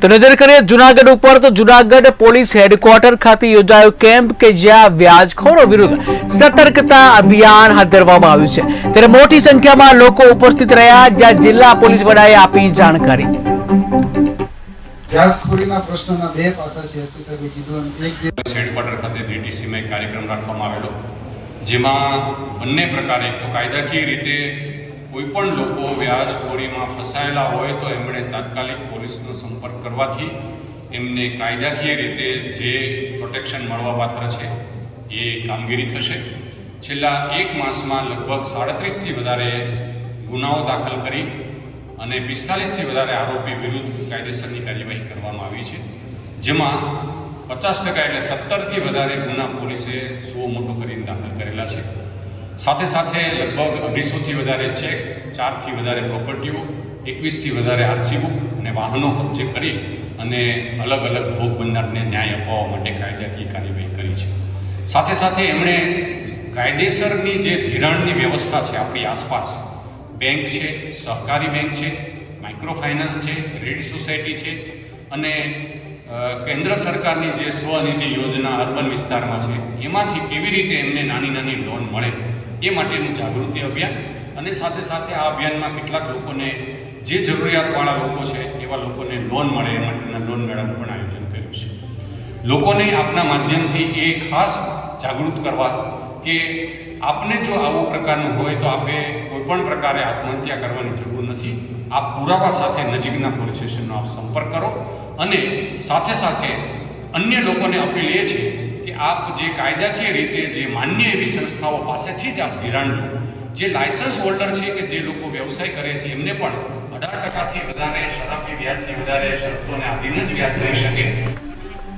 તો નજર કરીએ જુનાગઢ ઉપર તો જુનાગઢ પોલીસ હેડક્વાર્ટર ખાતે યોજાયો કેમ્પ કે જ્યાં વ્યાજખોરો વિરુદ્ધ સતર્કતા અભિયાન હાથ ધરવામાં આવ્યું છે. ત્યારે મોટી સંખ્યામાં લોકો ઉપસ્થિત રહ્યા જ્યાં જિલ્લા પોલીસ વડાએ આપી જાણકારી. વ્યાજખોરીના પ્રશ્નના બે પાસા છે એસપી સાહેબે કીધું એક હેડક્વાર્ટર ખાતે ડીટીસીમાં કાર્યક્રમ રાખવામાં આવેલો જેમાં બંને પ્રકારે તો કાયદાકીય રીતે કોઈ પણ લોકો વ્યાજખોરીમાં ફસાયેલા હોય તો એમણે તાત્કાલિક પોલીસનો સંપર્ક કરવાથી એમને કાયદાકીય રીતે જે પ્રોટેક્શન મળવાપાત્ર છે એ કામગીરી થશે. છેલ્લા એક માસમાં લગભગ સાડત્રીસથી વધારે ગુનાઓ દાખલ કરી અને પિસ્તાલીસથી વધારે આરોપી વિરુદ્ધ કાયદેસરની કાર્યવાહી કરવામાં આવી છે. જેમાં પચાસ ટકા એટલે સત્તરથી વધારે ગુના પોલીસે સો મોટો કરીને દાખલ કરેલા છે. સાથે સાથે લગભગ અઢીસોથી વધારે ચેક, ચારથી વધારે પ્રોપર્ટીઓ, એકવીસથી વધારે આરસી બુક અને વાહનો કબજે કરી અને અલગ અલગ ભોગ બંધારણને ન્યાય અપાવવા માટે કાયદાકીય કાર્યવાહી કરી છે. સાથે સાથે એમણે કાયદેસરની જે ધિરાણની વ્યવસ્થા છે આપણી આસપાસ, બેંક છે, સહકારી બેંક છે માઇક્રો ફાઇનાન્સ છે, રેડ સોસાયટી છે અને કેન્દ્ર સરકારની જે સ્વનિધિ યોજના અર્બન વિસ્તારમાં છે, એમાંથી કેવી રીતે એમને નાની નાની લોન મળે? એ માટેનું જાગૃતિ અભિયાન અને સાથે સાથે આ અભિયાનમાં કેટલાક લોકોને જે જરૂરિયાતવાળા લોકો છે એવા લોકોને લોન મળે એ માટેના લોન મેળાનું પણ આયોજન કર્યું છે. લોકોને આપના માધ્યમથી એ ખાસ જાગૃત કરવા કે આપને જો આવું પ્રકારનું હોય તો આપે કોઈપણ પ્રકારે આત્મહત્યા કરવાની જરૂર નથી. આપ પુરાવા સાથે નજીકના પોલીસ સ્ટેશનનો આપ સંપર્ક કરો અને સાથે સાથે અન્ય લોકોને અપીલ એ છે કે આપ જે કાયદાકીય રીતે જે માન્ય એવી સંસ્થાઓ પાસેથી જ આપ ધિરાણ લો. જે લાયસન્સ હોલ્ડર છે કે જે લોકો વ્યવસાય કરે છે, એમને પણ અઢાર ટકાથી વધારે શરાફી વ્યાજથી વધારે શરતોને આધીન જ વ્યાજ લઈ શકે.